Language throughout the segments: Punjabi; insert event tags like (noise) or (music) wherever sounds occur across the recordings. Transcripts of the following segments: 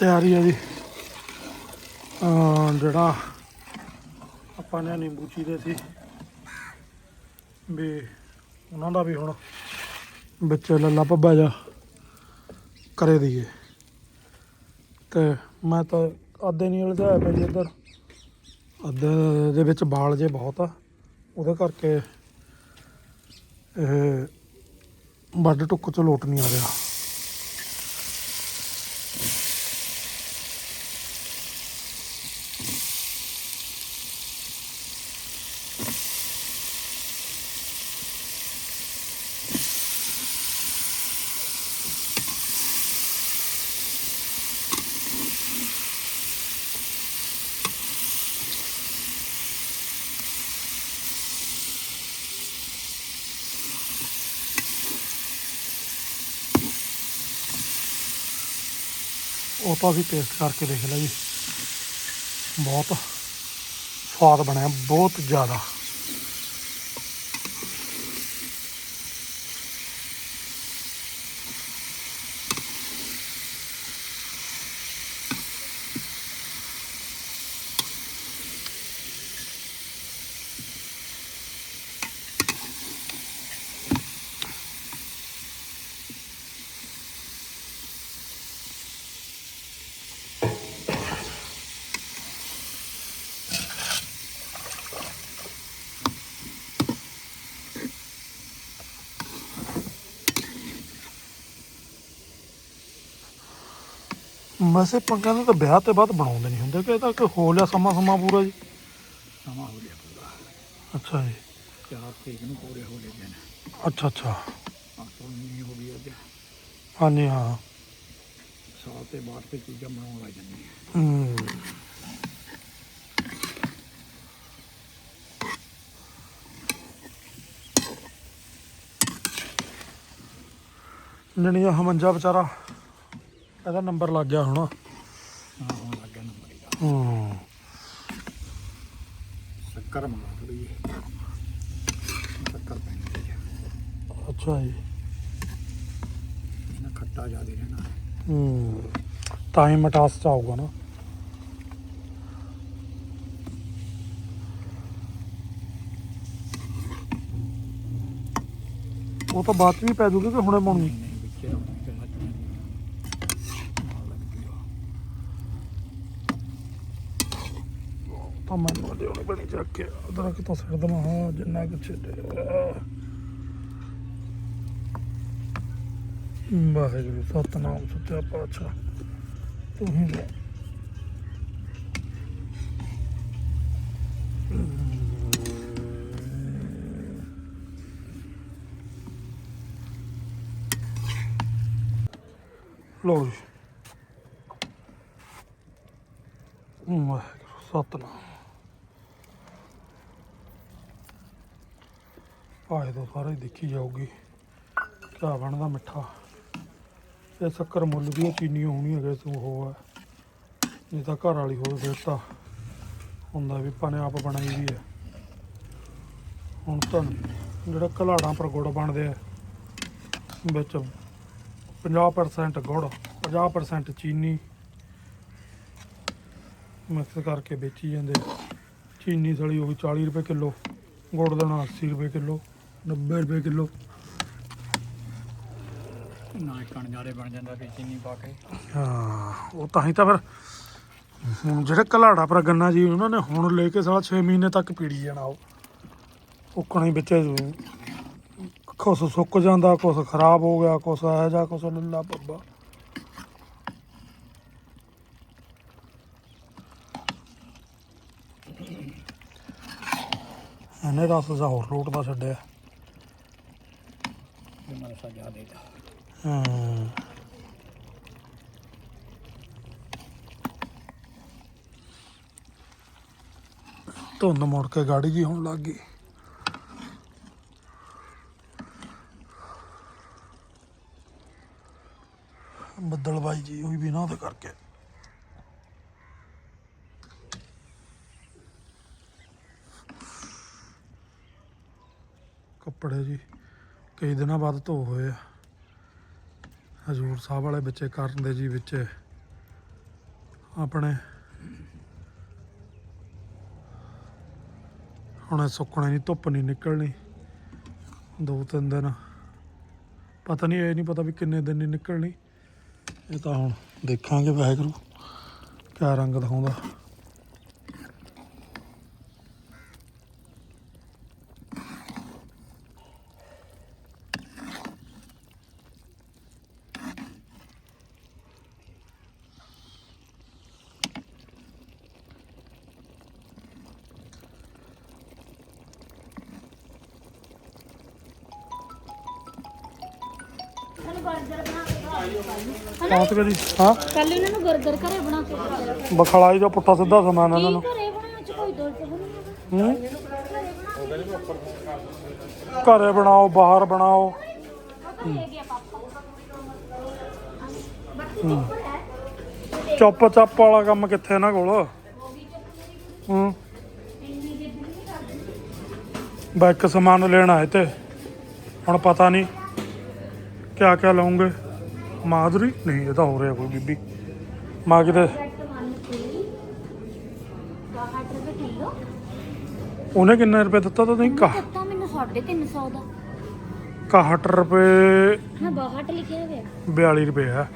ਤਿਆਰੀ ਹੈ ਜੀ। ਜਿਹੜਾ ਆਪਾਂ ਨੇ ਨਿੰਬੂ ਚੀਰੇ ਸੀ, ਵੀ ਉਹਨਾਂ ਦਾ ਵੀ ਹੁਣ ਵਿੱਚ ਲੱਲਾ ਭੱਬਾ ਜਾ ਕਰੇ ਦੀਏ। ਤੇ ਮੈਂ ਤਾਂ ਅੱਧੇ ਨਹੀਂ ਉਲਝਾਇਆ ਪਿਆ ਜੀ ਇੱਧਰ। ਅੱਧੇ ਦੇ ਵਿੱਚ ਬਾਲ ਜੇ ਬਹੁਤ ਆ, ਉਹਦੇ ਕਰਕੇ ਇਹ ਵੱਡ ਟੁੱਕ ਚ ਲੋਟ ਨਹੀਂ ਆ ਰਿਹਾ। ਉਹ ਤਾਂ ਅਸੀਂ ਟੇਸਟ ਕਰਕੇ ਦੇਖ ਲਿਆ ਜੀ। ਬਹੁਤ ਸਵਾਦ ਬਣਿਆ ਬਹੁਤ ਜ਼ਿਆਦਾ। ਵੈਸੇ ਪੰਗਾ ਤਾਂ ਵਿਆਹ ਤੇ ਬਾਅਦ ਬਣਾਉਂਦੇ ਨਹੀਂ ਹੁੰਦੇ ਕਿ ਇਹ ਤਾਂ ਕਿ ਹੋ ਲਿਆ ਸਮਾਂ ਸਮਾਂ ਪੂਰਾ ਜੀ। ਸਮਾਂ ਹੋ ਗਿਆ ਪੂਰਾ। ਅੱਛਾ ਜੀ। ਚਾਰ ਤਰੀਕ ਨੂੰ ਪੂਰੇ ਹੋ ਗਏ ਦਿਨ ਅੱਛਾ ਅੱਛਾ। ਆ ਸੋਨੀ ਹੋ ਗਈ ਅੱਜ। ਹਾਂਜੀ ਹਾਂ। ਸਾਲ ਤੇ ਬਾਅਦ ਤੇ ਚੀਜ਼ਾਂ ਬਣਾਉਣ ਲੱਗ ਜਾਂਦੀਆਂ। ਹੂੰ। ਜਣੀ ਆਹ ਮੰਜਾ ਵਿਚਾਰਾ। ਇਹਦਾ ਨੰਬਰ ਲੱਗ ਗਿਆ ਹੁਣ। ਹਾਂ। ਹੁਣ ਲੱਗ ਗਿਆ ਨੰਬਰ ਇਹਦਾ ਹੂੰ ਸ਼ੱਕਰ ਮੰਗਾ ਥੋੜੀ ਸ਼ੱਕਰ ਪੈਂਦੀ ਹੈ ਅੱਛਾ ਜੀ। ਇਹਨਾਂ ਖੱਟਾ ਜ਼ਿਆਦਾ ਰਹਿਣਾ। ਹੂੰ। ਤਾਂ ਹੀ ਮਟਾਸ ਚ ਆਊਗਾ ਨਾ। ਉਹ ਤਾਂ ਚ ਵੀ ਪੈ ਜੂਗੀ ਕਿ ਹੁਣੇ ਪਾਉਣੀ ਨਹੀਂ ਨਹੀਂ ਵਿੱਚੇ ਆਉਣਾ ਪਹਿਲਾਂ ਨਾਲ ਲੱਗ ਗਿਆ ਤਾਂ ਮੈਨੂੰ ਲਿਆਉਣੀ ਬਣੀ ਚੱਕ ਕੇ ਉਧਰ ਕਿਤੋਂ ਛੱਡ ਦਵਾਂ ਹਾਂ ਜਿੰਨਾ ਕੁ ਛੱਡਿਆ ਵਾਹਿਗੁਰੂ ਸਤਨਾਮ ਸੱਚਾ ਪਾਤਸ਼ਾਹ ਤੂੰ ਹੀ ਲੈ ਲੋ ਜੀ ਵਾਹਿਗੁਰੂ ਸਤਨਾਮ ਭਾਏ ਤੋਂ ਸਾਰੇ ਹੀ ਦੇਖੀ ਜਾਊਗੀ। ਕਿਆ ਬਣਦਾ ਮਿੱਠਾ। ਇਹ ਸ਼ੱਕਰ ਮੁੱਲ ਦੀ ਚੀਨੀ ਹੋਣੀ ਹੈਗੇ ਤੂੰ ਉਹ ਹੈ ਨਹੀਂ ਤਾਂ ਘਰ ਵਾਲੀ ਹੋਵੇ ਫਿਰ ਤਾਂ ਹੁੰਦਾ ਵੀ ਪਾਣੇ ਆਪ ਬਣਾਈ ਵੀ ਹੈ ਹੁਣ ਤਾਂ ਜਿਹੜਾ ਕਲਾੜਾਂ ਪਰ ਗੁੜ ਬਣਦੇ ਆ, ਵਿੱਚ 50% ਗੁੜ 50% ਚੀਨੀ ਮਿਕਸ ਕਰਕੇ ਵੇਚੀ ਜਾਂਦੇ ਚੀਨੀ ਸਲੀ ਉਹ ਵੀ 40 ਰੁਪਏ ਕਿਲੋ, ਗੁੜ ਦੇਣਾ 80 ਰੁਪਏ ਕਿਲੋ। 90 ਰੁਪਏ ਕਿਲੋ। ਨਾ ਕਣਜਾਰੇ ਬਣ ਜਾਂਦਾ ਵਿੱਚ ਚੀਨੀ ਪਾ ਕੇ। ਹਾਂ ਉਹ ਤਾਂ ਹੀ ਤਾਂ ਫਿਰ ਹੁਣ ਜਿਹੜੇ ਕਲਾੜਾ ਪਰ ਗੰਨਾ ਜੀ ਉਹਨਾਂ ਨੇ ਹੁਣ ਲੈ ਕੇ ਸਾਲਾ 6 ਮਹੀਨੇ ਤੱਕ ਪੀੜੀ ਜਾਣਾ ਉਹ। ਉੱਕਣਾ ਹੀ ਵਿੱਚ ਕੁਛ ਸੁੱਕ ਜਾਂਦਾ ਕੁਛ ਖਰਾਬ ਹੋ ਗਿਆ ਕੁਛ ਇਹੋ ਜਿਹਾ ਕੁਛ ਲੱਲਾ ਬੱਬਾ। ਇਹਨੇ ਰਸ ਜਾ ਹੋਰ ਲੋਟ ਦਾ ਛੱਡਿਆ। ਤੇ ਮੈਂ ਸਜਾ ਹਾਂ। ਧੁੰਦ ਮੁੜ ਕੇ ਗਾੜੀ ਜੀ ਹੋਣ ਲੱਗ ਗਈ। ਬੱਦਲਬਾਈ ਜੀ ਹੋਈ ਵੀ ਨਾ ਉਹਦੇ ਕਰਕੇ। ਕੱਪੜੇ ਜੀ। ਕਈ ਦਿਨਾਂ ਬਾਅਦ ਧੋ ਹੋਏ ਆ। ਹਜੂਰ ਸਾਹਿਬ ਵਾਲੇ ਬੱਚੇ ਕਰਨ ਦੇ ਜੀ ਵਿੱਚ ਆਪਣੇ ਹੁਣ ਸੁੱਕਣੇ ਨਹੀਂ, ਧੁੱਪ ਨਹੀਂ ਨਿਕਲਣੀ। ਦੋ ਤਿੰਨ ਦਿਨ। ਪਤਾ ਨਹੀਂ, ਇਹ ਨਹੀਂ ਪਤਾ ਵੀ ਕਿੰਨੇ ਦਿਨ ਨਹੀਂ ਨਿਕਲਣੀ। ਇਹ ਤਾਂ ਹੁਣ ਦੇਖਾਂਗੇ ਵਾਹਿਗੁਰੂ, ਕਿਆ ਰੰਗ ਦਿਖਾਉਂਦਾ। ਸਾਨੂੰ 버ਗਰ ਬਣਾ ਕੇ ਖਵਾਓ ਪਹੁੰਚ ਗਏ ਜੀ। ਹਾਂ? ਕੱਲ ਇਹਨਾਂ ਨੂੰ 버ਗਰ ਘਰੇ ਬਣਾ ਕੇ ਬਖਲਾਈ ਦਾ ਪੁੱਠਾ ਸਿੱਧਾ ਸਮਾਨ ਇਹਨਾਂ ਨੂੰ। ਕੀ ਘਰੇ ਬਣਾ ਚ ਕੋਈ ਦੋਲ ਤੇ ਬਣਾਉਣਾ ਹੂੰ? ਘਰੇ ਬਣਾਓ ਬਾਹਰ ਬਣਾਓ। ਗਿਆ ਪਾਪਾ ਚੁੱਪ ਚੱਪ ਵਾਲਾ ਕੰਮ ਕਿੱਥੇ ਇਹਨਾਂ ਕੋਲ? ਹੂੰ? ਨਹੀਂ ਬੈਕ ਸਮਾਨ ਲੈਣ ਆਏ ਤੇ। ਹੁਣ ਪਤਾ ਨਹੀਂ ਕਿਆ ਕਿਆ ਲਾਉਂਗੇ? ਮਾਧੁਰੀ ਨਹੀਂ, ਇਹ ਤਾਂ ਹੋ ਰਿਹਾ ਕੋਈ ਬੀਬੀ। ਮਾਂ ਕਿਤੇ ਰੈਟ ਮੰਨ ਕੇ 60 ਰੁਪਏ ਕਿਲੋ ਉਹਨੇ ਕਿੰਨੇ ਰੁਪਏ ਦਿੱਤਾ ਤਾਂ ਨਹੀਂ ਕਾ ਦਿੱਤਾ ਮੈਨੂੰ 350 ਦਾ 61 ਰੁਪਏ ਹਾਂ 62 ਲਿਖਿਆ ਹੋਇਆ 42 ਰੁਪਏ ਹੈ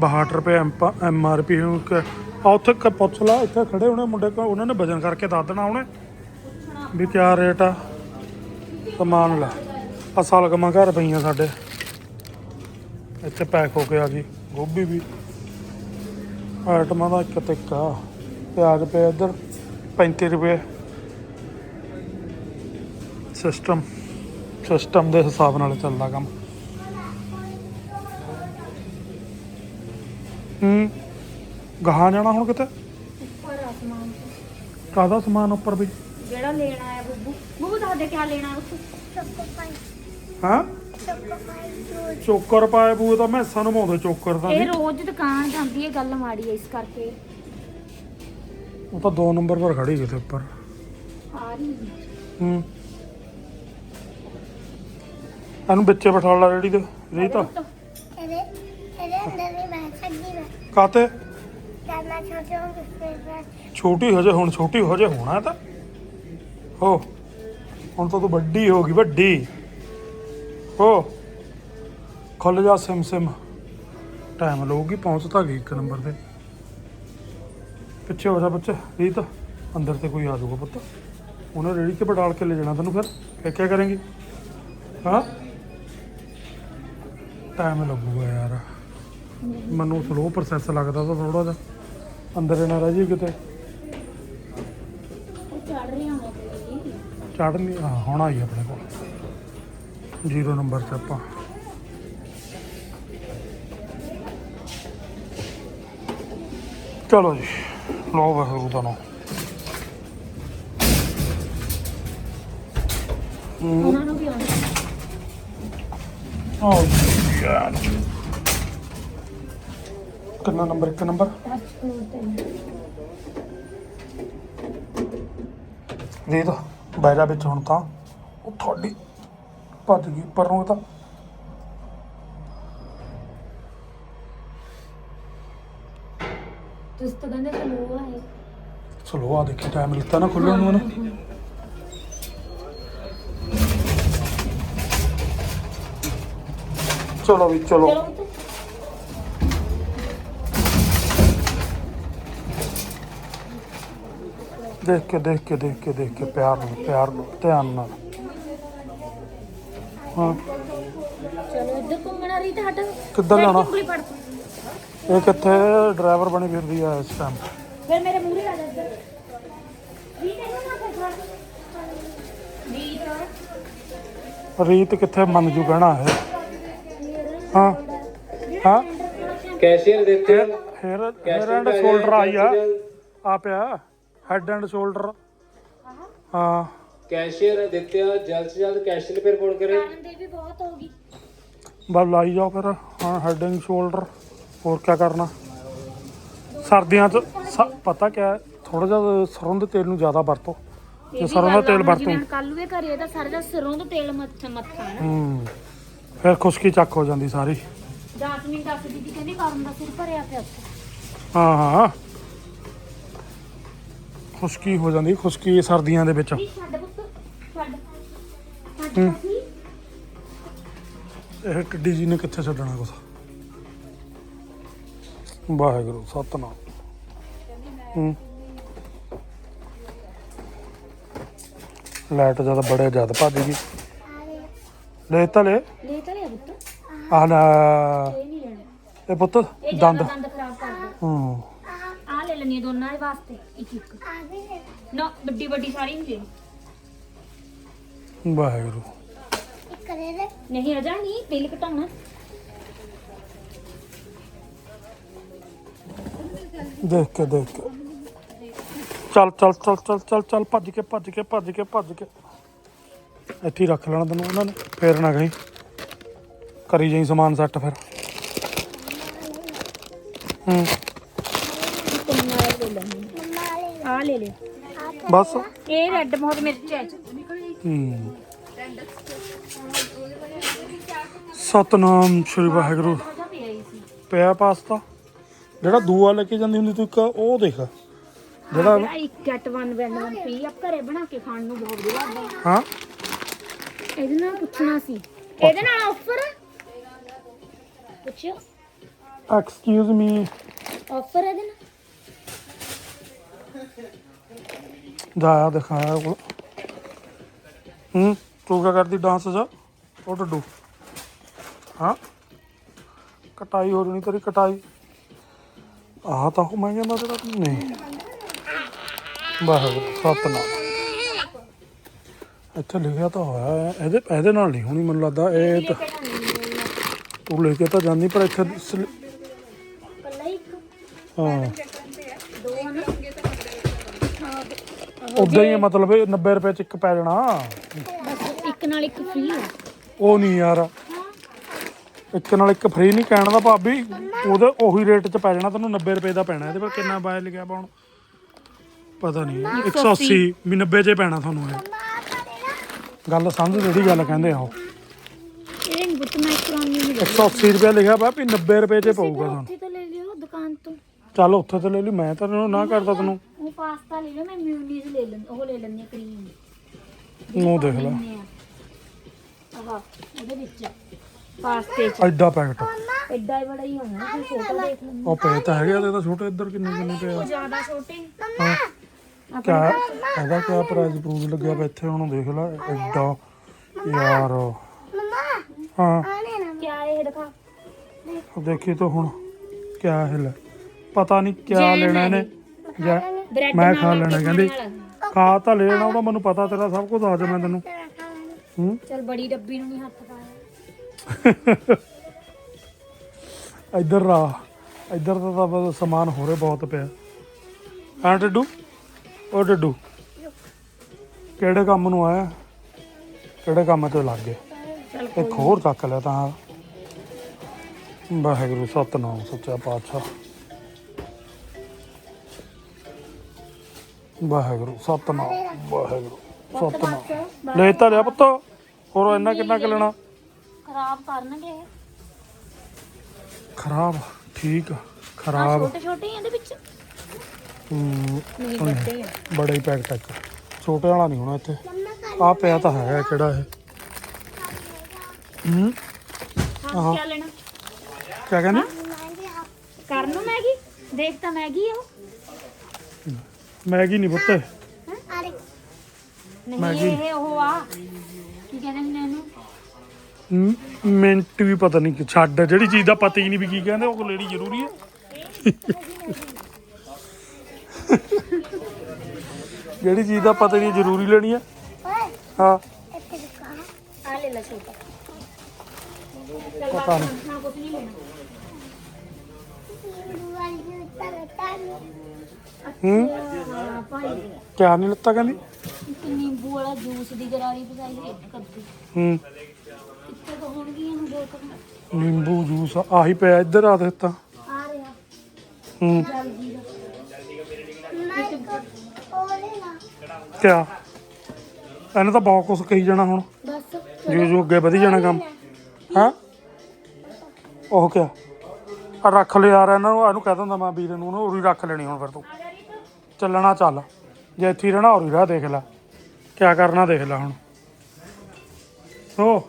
62 ਰੁਪਏ ਐਮ ਆਰ ਪੀ ਆ ਉੱਥੇ ਕ- ਪੁੱਛ ਲਾ, ਇੱਥੇ ਖੜੇ ਹੋਣੇ ਮੁੰਡੇ ਕੋ ਉਹਨਾਂ ਨੇ ਵਜਨ ਕਰਕੇ ਦੱਸ ਦੇਣਾ ਉਹਨੇ ਵੀ ਕਿਆ ਰੇਟ ਆ। ਸਮਾਨ ਲਾ। ਆ ਸਲਗਮਾਂ ਘਰ ਪਈਆਂ ਸਾਡੇ। ਇੱਥੇ ਪੈਕ ਹੋ ਕੇ ਆ ਗਈ ਗੋਭੀ ਵੀ। ਆਈਟਮਾਂ ਦਾ ਇੱਕ ਟਿੱਕਾ ਪਿਆਜ਼ ਪਏ ਇੱਧਰ 35 ਰੁਪਏ। ਸਿਸਟਮ ਸਿਸਟਮ ਦੇ ਹਿਸਾਬ ਨਾਲ ਚੱਲਦਾ ਕੰਮ। ਹੂੰ ਗਾਹਾਂ ਜਾਣਾ ਹੁਣ ਕਿਤੇ? ਉੱਪਰ ਆਸਮਾਨ ਤੇ ਕਾਹਦਾ ਸਮਾਨ ਉੱਪਰ ਵੀ? ਜਿਹੜਾ ਲੈਣਾ ਹੈ ਬੱਬੂ। ਬੱਬੂ ਦੱਸ ਦੇ ਕਿਆ ਲੈਣਾ ਉੱਥੇ? ਹਾਂ? ਚੋਕਰ ਪਾਏ ਬੂਏ ਤਾਂ ਮੈਸਾਂ ਨੂੰ ਪਾਉਂਦੇ ਚੋਕਰ ਤਾਂ ਇਹ ਨਹੀਂ ਰੋਜ਼ ਦੁਕਾਨ ਜਾਂਦੀ ਹੈ ਗੱਲ ਮਾੜੀ ਹੈ ਇਸ ਕਰਕੇ। ਉਹ ਤਾਂ 2 ਨੰਬਰ ਪਰ ਖੜੀ ਕਿਤੇ ਉੱਪਰ। ਆ ਰਹੀ ਹੈ। ਹੂੰ। ਇਹਨੂੰ ਵਿੱਚੇ ਬਿਠਾ ਲਾ ਰੇੜੀ ਦੇ ਰਹੀ ਤਾਂ। ਇਹਦੇ ਇਹਦੇ ਅੰਦਰ ਵੀ ਮੈਂ ਸਕਦੀ ਮੈਂ ਕਾਤੇ ਚਾਹੁੰਦੀ ਹਾਂ ਫਿਰ ਛੋਟੀ ਹਜੇ ਹੁਣ ਛੋਟੀ ਹਜੇ ਹੋਣਾ ਤਾਂ। ਹੋ। ਹੁਣ ਤਾਂ ਤੂੰ ਵੱਡੀ ਹੋ ਗਈ ਵੱਡੀ। ਹੋ। ਖੁੱਲ ਜਾ ਸਿਮ ਸਿਮ। ਟਾਈਮ ਲਊਗੀ ਪਹੁੰਚ ਤਾਂ ਗਈ ਇੱਕ ਨੰਬਰ ਤੇ। ਪਿੱਛੇ ਹੋ ਜਾ ਬੱਚੇ ਰੀਤ ਅੰਦਰ ਤੇ ਕੋਈ ਆ ਜਾਊਗਾ ਪੁੱਤ। ਉਹਨੇ ਰੇੜੀ ਤੇ ਬਟਾਲ ਕੇ ਲੈ ਜਾਣਾ ਤੈਨੂੰ ਫਿਰ ਫਿਰ ਕੀ ਕਰਾਂਗੇ? ਹਾਂ? ਟਾਈਮ ਲੱਗੂਗਾ ਯਾਰ। ਮੈਨੂੰ ਸਲੋ ਪ੍ਰੋਸੈਸ ਲੱਗਦਾ ਤਾਂ ਥੋੜਾ ਜਿਹਾ। ਅੰਦਰ ਨਾ ਰਹਿ ਜੀ ਕਿਤੇ। ਚੜ ਰਹੀ ਹਾਂ ਹਾਂ ਹੁਣ ਆਈ ਆਪਣੇ ਕੋਲ। ਜ਼ੀਰੋ ਨੰਬਰ 'ਚ ਆਪਾਂ। ਚਲੋ ਜੀ ਲੋ ਵਾਹਿਗੁਰੂ ਦਾ ਨਾਮ। ਉਹਨਾਂ ਨੂੰ ਵੀ ਆਉਂਦਾ ਆਓ ਜੀ ਕਿੰਨਾ ਨੰਬਰ, ਇੱਕ ਨੰਬਰ? ਟੱਚ ਫਲੋਰ ਤੇ ਵਿੱਚ ਹੁਣ ਤਾਂ ਉਹ ਤੁਹਾਡੀ ਭੱਜ ਗਈ ਪਰ ਨੂੰ ਇਹ ਤਾਂ। ਤੁਸੀਂ ਤਾਂ ਕਹਿੰਦੇ ਸਲੋ ਹੈ ਚਲੋ ਆ ਦੇਖੀ ਟਾਈਮ ਲਿੱਤਾ ਨਾ ਖੁੱਲਣ ਨੂੰ ਇਹਨੇ ਚਲੋ ਵੀ ਚਲੋ। ਚਲੋ ਉੱਤੇ ਦੇਖ ਕੇ ਦੇਖ ਕੇ ਦੇਖ ਕੇ ਦੇਖ ਕੇ ਪਿਆਰ ਨਾਲ ਪਿਆਰ ਨਾਲ ਧਿਆਨ ਨਾਲ। ਹਾਂ। ਚਲੋ ਇੱਧਰ ਘੁੰਮਣਾ ਰਹੀ ਤਾਂ ਹਟ। ਕਿੱਧਰ ਜਾਣਾ? ਉਂਗਲੀ ਤੂੰ। ਇਹ ਕਿੱਥੇ ਡਰਾਈਵਰ ਬਣੀ ਫਿਰਦੀ ਆ ਇਸ ਟਾਈਮ ਫਿਰ ਮੇਰੇ ਮੂਹਰੇ ਆ ਜਾ ਇੱਧਰ। ਰੀਤ ਨਾ ਫਿਰ ਛੱਡ ਰੀਤ? ਰੀਤ ਕਿੱਥੇ ਮੰਨ ਜੂ ਕਹਿਣਾ ਹੈ। ਹਾਂ। ਹਾਂ ਕੈਸ਼ੀਅਰ ਦਿੱਤੇ ਹੈਰ ਹੈਰ ਐਂਡ ਸ਼ੋਲਡਰ ਆਈ ਆ। ਆ ਪਿਆ। ਹੈਡ ਐਂਡ ਸ਼ੋਲਡਰ ਹਾਂ। ਕੈਸ਼ੀਅਰ ਦਿੱਤੇ ਜਲਦ ਤੋਂ ਜਲਦ ਕੈਸ਼ੀਅਰ ਫਿਰ ਫੋਨ ਕਰੇ। ਬਹੁਤ ਹੋ ਬਸ ਲਾਈ ਜਾਓ ਫਿਰ। ਹਾਂ ਹੈਡ ਐਂਡ ਸ਼ੋਲਡਰ ਹੋਰ ਕੀ ਕਰਨਾ? ਸਰਦੀਆਂ 'ਚ ਸ- ਪਤਾ ਕਿਆ ਥੋੜਾ ਜਿਹਾ ਸਰੋਂ ਦੇ ਤੇਲ ਨੂੰ ਜ਼ਿਆਦਾ ਵਰਤੋ। ਜੇ ਸਰੋਂ ਦਾ ਤੇਲ ਵਰਤੋ। ਕੱਲੂ ਦੇ ਘਰੇ ਤਾਂ ਸਾਰਾ ਦਾ ਸਰੋਂ ਦਾ ਤੇਲ ਮੱਥਾ ਮੱਥਾ ਨਾ। ਹੂੰ। ਫਿਰ ਖੁਸ਼ਕੀ ਚੱਕ ਹੋ ਜਾਂਦੀ ਸਾਰੀ। ਜਾਸਮੀਨ ਦੱਸਦੀ ਸੀ ਕਹਿੰਦੀ ਕਰਨ ਦਾ ਸਿਰ ਭਰਿਆ ਪਿਆ ਉੱਥੇ। ਹਾਂ ਹਾਂ। ਖੁਸ਼ਕੀ ਹੋ ਜਾਂਦੀ ਖੁਸ਼ਕੀ ਸਰਦੀਆਂ ਦੇ ਵਿੱਚ। ਵੀ ਛੱਡ ਪੁੱਤ ਛੱਡ। ਛੱਡ ਅਸੀਂ ਇਹ ਟਿੱਡੀ ਜੀ ਨੇ ਕਿੱਥੇ ਛੱਡਣਾ ਕੁਛ? ਵਾਹਿਗੁਰੂ ਸਤਨਾਮ। ਹੂੰ। ਲਾਈਟ ਜਦ ਬੜੇ ਜਦ ਭੱਜ ਗਈ। ਲੈ ਤਾਂ ਲੈ। ਲੈ ਤਾਂ ਲਿਆ ਪੁੱਤ। ਆ ਲੈ। ਇਹ ਨਹੀਂ ਲੈਣਾ। ਇਹ ਪੁੱਤ ਇਹ ਦੰਦ। ਜ਼ਿਆਦਾ ਦੰਦ ਖਰਾਬ ਕਰ ਦੇ ਹੂੰ। ਆ ਲੈ ਲੈਣੀ ਦੋਨਾਂ ਦੇ ਵਾਸਤੇ ਇੱਕ ਇੱਕ। ਆ ਲੈ ਨਾ ਵੱਡੀ ਵੱਡੀ ਸਾਰੀ ਨਹੀਂ ਲੈਣੀ ਵਾਹਿਗੁਰੂ। ਇੱਕ ਦੇ ਦੇ ਨਹੀਂ ਨਹੀਂ ਬਿੱਲ ਘਟਾਉਣਾ। ਦੇਖ ਕੇ ਦੇਖ ਕੇ। ਚੱਲ ਚੱਲ ਚੱਲ ਚੱਲ ਚੱਲ ਚੱਲ ਭੱਜ ਕੇ ਭੱਜ ਕੇ ਭੱਜ ਕੇ ਭੱਜ ਕੇ। ਇੱਥੇ ਹੀ ਰੱਖ ਲੈਣਾ ਤੈਨੂੰ ਉਹਨਾਂ ਨੇ। ਫੇਰ ਨਾ ਗਈ ਕਰੀ ਜਾਈ ਸਮਾਨ ਸੈੱਟ ਫਿਰ। ਹੂੰ। ਆ ਲੈ ਲੈ। ਬਸ। ਇਹ ਰੈੱਡ ਬਹੁਤ ਮਿਰਚ ਹੈ। ਹੂੰ। ਸਤਨਾਮ ਸ਼੍ਰੀ ਵਾਹਿਗੁਰੂ। ਪਿਆ ਪਾਸਤਾ। ਜਿਹੜਾ ਦੂਆ ਲੈ ਕੇ ਜਾਂਦੀ ਹੁੰਦੀ ਤੂੰ ਇੱਕ ਉਹ ਦੇਖ। ਜਿਹੜਾ ਜਿਹੜਾ ਇੱਕ get one when one free ਆ ਘਰੇ ਬਣਾ ਕੇ ਖਾਣ ਨੂੰ ਬਹੁਤ ਵਧੀਆ ਹਾਂ। ਇਹਦੇ ਨਾਲ ਪੁੱਛਣਾ ਸੀ। ਇਹਦੇ ਨਾਲ ਆਫਰ ਪੁੱਛਿਓ। ਐਕਸਕਿਊਜ਼ ਮੀ ਆਫਰ ਇਹਦੇ ਨਾਲ? ਜਾਇਆ ਦਿਖਾਇਆ ਕੋਲ। ਹੂੰ ਤੂੰ ਕਿਆ ਕਰਦੀ ਡਾਂਸ ਜਾ। ਉਹ ਡੱਡੂ। ਹਾਂ। ਕਟਾਈ ਹੋ ਰਹੀ ਤੇਰੀ ਕਟਾਈ। ਆਹ ਤਾਂ ਉਹ ਮੈਂ ਕਹਿੰਦਾ ਤੇਰਾ ਨਹੀਂ। ਵਾਹਿਗੁਰੂ ਸਤਨਾਮ। ਇੱਥੇ ਲਿਖਿਆ ਤਾਂ ਹੋਇਆ ਹੈ ਇਹਦੇ ਇਹਦੇ ਨਾਲ ਨਹੀਂ ਹੋਣੀ ਮੈਨੂੰ ਲੱਗਦਾ ਇਹ ਤਾਂ ਤੂੰ ਲੈ ਕੇ ਤਾਂ ਜਾਂਦੀ ਪਰ ਇੱਥੇ ਸਲ- ਹੀ। ਉਦਾਂ ਹੀ ਹੈ ਮਤਲਬ ਇਹ 90 ਰੁਪਏ ਚ ਇੱਕ ਪੈ ਜਾਣਾ। ਬਸ ਇੱਕ ਨਾਲ ਇੱਕ ਫ੍ਰੀ ਉਹ ਨਹੀਂ ਯਾਰ। ਇੱਕ ਨਾਲ ਇੱਕ ਫ੍ਰੀ ਨਹੀਂ ਕਹਿਣ ਦਾ ਭਾਬੀ। ਉਹਦੇ ਉਹੀ ਰੇਟ 'ਚ ਪੈ ਜਾਣਾ ਤੈਨੂੰ 90 ਰੁਪਏ ਦਾ ਪੈਣਾ ਇਹਦੇ ਪਰ ਕਿੰਨਾ ਬਾਇ ਲਿਖਿਆ ਪਾਉਣ ਪਤਾ ਨਹੀਂ 180 ਵੀ 90 'ਚ ਪੈਣਾ ਤੁਹਾਨੂੰ ਇਹ। ਗੱਲ ਸਮਝ ਜਿਹੜੀ ਗੱਲ ਕਹਿੰਦੇ ਆ ਉਹ। ਇਹ ਨਹੀਂ ਬੁੱਤ ਮੈਂ ਕਰਾਉਣੀ ਨਹੀਂ 180 ਰੁਪਏ ਲਿਖਿਆ ਵੀ 90 ਰੁਪਏ 'ਚ ਪਊਗਾ ਤੁਹਾਨੂੰ। ਉੱਥੇ ਤੋਂ ਲੈ ਲਿਓ ਦੁਕਾਨ ਤੋਂ। ਚੱਲ ਉੱਥੇ ਤੇ ਲੈ ਲਈ ਮੈਂ ਤਾਂ ਤੈਨੂੰ ਨਾ ਕਰਦਾ ਤੈਨੂੰ। ਉਹ ਪਾਸਤਾ ਲੈ ਲਿਓ ਮੈਂ ਮਿਊਨੀਜ਼ ਲੈ ਲੈਂਦੀ ਉਹ ਲੈ ਲੈਂਦੀ ਕਰੀਮ ਉਹ ਦੇਖ ਲੈ। ਆਹ ਉਹਦੇ ਵਿੱਚ। ਪਾਸਤੇ ਚ। ਐਡਾ ਪੈਕਟ। ਐਡਾ ਹੀ ਬੜਾ ਹੀ ਹੋਣਾ ਫਿਰ ਫੋਟੋ ਦੇਖ ਲੈਂਦੀ। ਉਹ ਪਏ ਤਾਂ ਹੈਗੇ ਆ, ਤਾਂ ਛੋਟੇ ਇੱਧਰ ਕਿੰਨੇ ਕਿੰਨੇ ਪਏ ਉਹ ਆ ਜ਼ਿਆਦਾ ਛੋਟੇ। ਹਾਂ। ਕਿਆ ਇਹਦਾ ਕਿਆ ਪ੍ਰਾਈਸ ਪ੍ਰੂਜ ਲੱਗਿਆ ਵਾ ਇੱਥੇ? ਹੁਣ ਦੇਖ ਲੈ ਐਡਾ। ਯਾਰ। ਮੰਮਾ ਹਾਂ। ਕਿਆ ਇਹ ਦਿਖਾ? ਦੇਖੀ ਤਾਂ ਹੁਣ ਕਿਆ ਹੈ ਲੈ। ਪਤਾ ਨਹੀਂ ਕਿਆ ਲੈਣਾ ਇਹਨੇ। ਜਾਂ ਮੈਂ ਖਾ ਲੈਣਾ ਕਹਿੰਦੀ। ਖਾ ਤਾਂ ਲੈਣਾ ਉਹਦਾ ਮੈਨੂੰ ਪਤਾ ਤੇਰਾ ਸਭ ਕੁਝ ਦੱਸ ਦੇ ਮੈਂ ਤੈਨੂੰ। ਹੂੰ? ਚਲ ਬੜੀ ਡੱਬੀ ਨੂੰ ਨਹੀਂ ਹੱਥ ਪਾਇਆ (laughs) ਇੱਧਰ ਆ ਇੱਧਰ ਤਾਂ ਤਾਂ ਬਸ ਸਮਾਨ ਹੋਰੇ ਬਹੁਤ ਪਿਆ। ਹਾਂ ਡੱਡੂ? ਉਹ ਡੱਡੂ ਕਿਹੜੇ ਕੰਮ ਨੂੰ ਆਇਆ? ਕਿਹੜੇ ਕੰਮ ਤੇ ਲੱਗ ਗਏ? ਇੱਕ ਹੋਰ ਚੱਕ ਲਿਆ ਤਾਂ। ਵਾਹਿਗੁਰੂ ਸਤਨਾਮ ਸੱਚਾ ਪਾਤਸ਼ਾਹ। ਵਾਹਿਗੁਰੂ ਸਤਨਾਮ ਵਾਹਿਗੁਰੂ ਸਤਨਾਮ। ਲੈ ਤਾਂ ਲਿਆ ਪੁੱਤ। ਹੋਰ ਇੰਨਾ ਕਿੰਨਾ ਕੁ ਲੈਣਾ? ਖਰਾਬ ਕਰਨਗੇ ਇਹ? ਖਰਾਬ ਠੀਕ ਆ, ਆਹ ਖਰਾਬ। ਛੋਟੇ ਛੋਟੇ ਹੀ ਇਹਦੇ ਵਿੱਚ? ਹੂੰ, ਨਹੀਂ ਵੱਡੇ ਆ। ਬੜਾ ਹੀ ਪੈਕਟ ਇੱਕ ਛੋਟੇ ਵਾਲਾ ਨਹੀਂ ਹੋਣਾ ਇੱਥੇ। ਆ ਪਿਆ ਤਾਂ ਹੈਗਾ ਕਿਹੜਾ ਇਹ? ਹੂੰ? ਹਾਂ ਕੀ ਲੈਣਾ? ਕਿਆ ਕਹਿੰਦੇ? ਕਰ ਨੂੰ ਮੈਗੀ? ਦੇਖ ਤਾਂ ਮੈਗੀ ਆ ਉਹ। ਮੈਗੀ ਨਹੀਂ ਪੁੱਤ। ਨਹੀਂ ਮੈਗੀ। ਇਹ ਉਹ ਆ। ਕੀ ਕਹਿੰਦੇ ਮ- ਮਿੰਟ ਵੀ ਪਤਾ ਨਹੀਂ ਕਿ ਛੱਡ ਜਿਹੜੀ ਚੀਜ਼ ਦਾ ਪਤਾ ਹੀ ਨਹੀਂ ਵੀ ਕੀ ਕਹਿੰਦੇ ਉਹ ਲੈਣੀ ਜ਼ਰੂਰੀ ਹੈ। ਜਿਹੜੀ ਚੀਜ਼ ਦਾ ਪਤਾ ਨਹੀਂ ਜ਼ਰੂਰੀ ਲੈਣੀ ਹੈ। ਹਾਂ। ਇੱਥੇ ਦਿਖਾ ਆ ਲੈ ਲੈ ਛੋਟਾ। ਪਤਾ ਬਸ ਨਾ ਕੁਝ ਨਹੀਂ ਲੈਣਾ। ਹੂੰ? ਕਿਆ ਨਹੀਂ ਲੱਤਾ ਕਹਿੰਦੀ? ਨਿੰਬੂ ਵਾਲਾ ਜੂਸ ਦੀ ਗਰਾਰੀ ਪਸਾਈ ਹੈ ਇੱਕ ਕੱਦੂ ਹੂੰ। ਹੋਣਗੀਆਂ ਹੁਣ ਦੋ ਕੁ ਨਿੰਬੂ ਜੂਸ ਆਹੀ ਪਿਆ ਇੱਧਰ ਆ ਦਿੱਤਾ ਆ ਰਿਹਾ। ਹੂੰ। ਨਾ ਕਿਆ? ਇਹਨੇ ਤਾਂ ਬਹੁਤ ਕੁਝ ਕਹੀ ਜਾਣਾ ਹੁਣ। ਬਸ। ਜਿਉਂ ਜਿਉਂ ਅੱਗੇ ਵਧੀ ਜਾਣਾ ਕੰਮ। ਹਾਂ? ਉਹ ਕਿਆ? ਆ ਰੱਖ ਲਿਆ ਯਾਰ ਇਹਨਾਂ ਨੂੰ ਇਹਨੂੰ ਕਹਿ ਦਿੰਦਾ ਮੈਂ ਵੀਰੇ ਨੂੰ ਉਹਨੂੰ ਉਰੀ ਰੱਖ ਲੈਣੀ ਹੁਣ ਫਿਰ ਤੂੰ। ਚੱਲਣਾ ਚੱਲ। ਜੇ ਇੱਥੇ ਰਹਿਣਾ ਹੋਰ ਹੀ ਰਾਹ ਦੇਖ ਲੈ। ਕਿਆ ਕਰਨਾ ਦੇਖ ਲੈ ਹੁਣ। ਹੋ।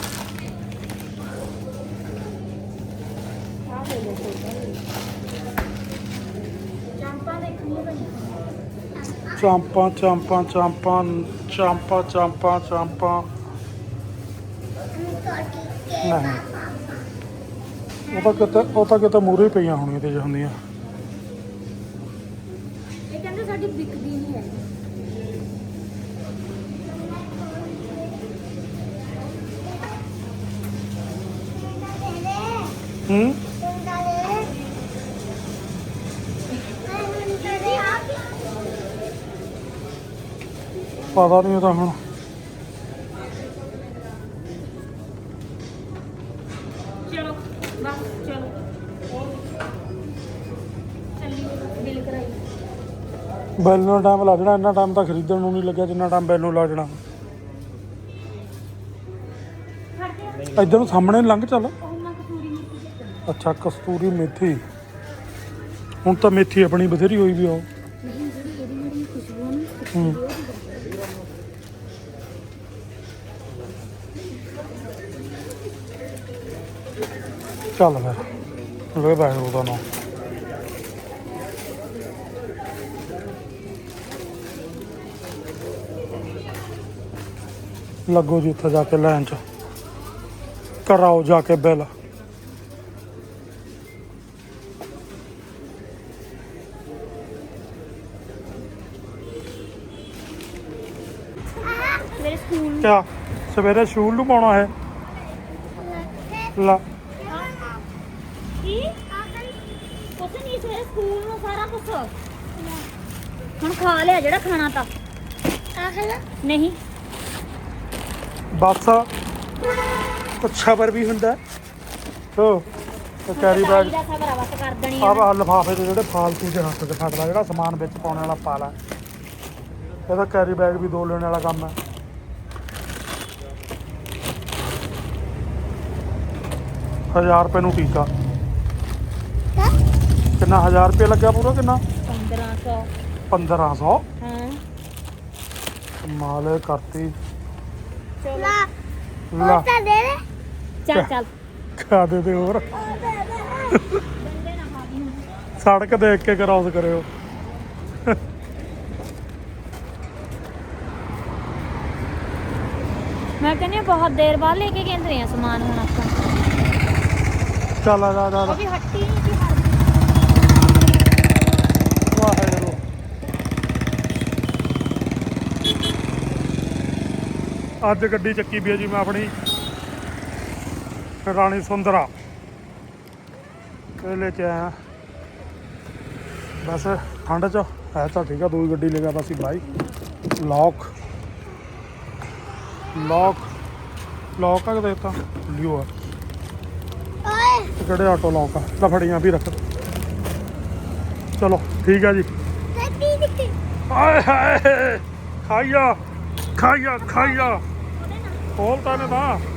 ਚਾਂਪਾ ਚਾਂਪਾ ਚਾਂਪਾ ਚਾਂਪਾ ਚਾਂਪਾ ਚਾਂਪਾ। ਨਹੀਂ। ਉਹ ਤਾਂ ਕਿਤੇ ਉਹ ਤਾਂ ਕਿਤੇ ਮੂਰੇ ਪਈਆਂ ਹੋਣੀਆਂ ਤੇ ਜੇ ਹੁੰਦੀਆਂ। ਇਹ ਕਹਿੰਦੇ ਸਾਡੀ ਵਿਕਦੀ ਨਹੀਂ ਹੈ ਹੂੰ? ਪਤਾ ਨਹੀਂ ਉਹ ਤਾਂ ਹੁਣ। ਚਲੋ ਬਸ ਚਲੋ। ਚੱਲੀ ਬਿਲ ਕਰਾਈ ਬੈਲ ਨੂੰ ਟਾਈਮ ਲੱਗ ਜਾਣਾ ਇੰਨਾ ਟਾਈਮ ਤਾਂ ਖਰੀਦਣ ਨੂੰ ਨਹੀਂ ਲੱਗਿਆ ਜਿੰਨਾ ਟਾਈਮ ਬੈਲ ਨੂੰ ਲੱਗ ਜਾਣਾ ਇੱਧਰ ਨੂੰ ਸਾਹਮਣੇ ਲੰਘ ਚੱਲ। ਅੱਛਾ ਕਸਤੂਰੀ ਮੇਥੀ। ਹੁਣ ਤਾਂ ਮੇਥੀ ਆਪਣੀ ਬਥੇਰੀ ਹੋਈ ਵੀ ਆ। ਹੂੰ। ਚੱਲ ਫਿਰ। ਵੇ ਬੈਠ ਉਹਦਾ ਨਾ ਲੱਗੋ ਜੀ ਉੱਥੇ ਜਾ ਕੇ ਲਾਈਨ 'ਚ। ਕਰਾਓ ਜਾ ਕੇ ਬਿੱਲ। ਮੇਰੇ ਸਕੂਲ ਕਿਆ? ਸਵੇਰੇ ਸ਼ੂਲ ਨੂੰ ਪਾਉਣਾ ਹੈ? ਲਾ। ਕੀ? ਕੁਛ ਨਹੀਂ ਸਵੇਰੇ ਸਕੂਲ ਨੂੰ ਸਾਰਾ ਕੁਝ ਹੁਣ ਖਾ ਲਿਆ ਜਿਹੜਾ ਖਾਣਾ ਤਾਂ। ਨਹੀਂ। ਬਸ। ਅੱਛਾ ਪਰ ਵੀ ਹੁੰਦਾ। ਹੋ ਤੇ ਕੈਰੀ ਬੈਗ ਦਾ ਸਬਰ ਵਸ ਕਰ ਦੇਣੀ ਆਹ ਆਹ ਲਿਫਾਫੇ ਦੇ ਜਿਹੜੇ ਫਾਲਤੂ ਜਿਹੇ ਹੱਥ ਤੇ ਫੜਦਾ ਜਿਹੜਾ ਸਮਾਨ ਵਿੱਚ ਪਾਉਣ ਵਾਲਾ ਪਾ ਲੈ ਇਹਦਾ ਕੈਰੀ ਬੈਗ ਵੀ ਦੋ ਲੈਣ ਵਾਲਾ ਕੰਮ ਹੈ ਹਜ਼ਾਰ ਰੁਪਏ ਨੂੰ ਟੀਕਾ। ਕਿੰਨਾ? ਹਜ਼ਾਰ ਰੁਪਏ ਲੱਗਿਆ ਪੂਰਾ ਕਿੰਨਾ? 1500 1500 ਹਾਂ। ਮਾਲ ਕਰਤੀ। ਚਲੋ। ਲਾ। ਚੱਲ ਚੱਲ ਖਾ ਦੇ। ਤੇ ਹੋਰ ਬੰਦੇ ਨਾ ਖਾ ਦੀ ਸੜਕ ਦੇਖ ਕੇ ਕ੍ਰਾਸ ਕਰਿਓ। ਮੈਂ ਕਹਿੰਦੀ ਹਾਂ ਬਹੁਤ ਦੇਰ ਬਾਅਦ ਲੈ ਕੇ ਆ ਸਮਾਨ ਹੁਣ ਆਪਾਂ। ਚੱਲ ਆ ਜਾ ਜਾ ਜਾ। ਉਹ ਵੀ ਹੱਟੀ ਨਹੀਂ ਸੀ ਹੱਟੀ ਵਾਹਿਗੁਰੂ ਅੱਜ ਗੱਡੀ ਚੱਕੀ ਵੀ ਹੈ ਜੀ ਮੈਂ ਆਪਣੀ ਰਾਣੀ ਸੁੰਦਰਾ। ਇਹ ਲੈ ਕੇ ਆਇਆ। ਬਸ ਠੰਡ ਚ ਹੈ ਤਾਂ ਠੀਕ ਆ ਦੂਜੀ ਗੱਡੀ ਲੈ ਗਿਆ ਬਸ ਬਾਈ। ਲੌਕ ਲੌਕ ਲੌਕ ਆ ਕਿ ਦੇਤਾ ਲਿਓ ਆ। ਇਹ ਕਿਹੜੇ ਆਟੋ ਲੌਕ ਆ? ਲੈ ਫੜੀਆਂ ਵੀ ਰੱਖ। ਚਲੋ ਠੀਕ ਆ ਜੀ। ਆਏ ਹਾਏ ਖਾਈਆ ਖਾਈਆ ਖਾਈਆ। ਖੋਲਤਾ ਨੇ ਤਾਂ। ਮੈਨੂੰ ਪਤਾ ਨਾ ਚੱਲ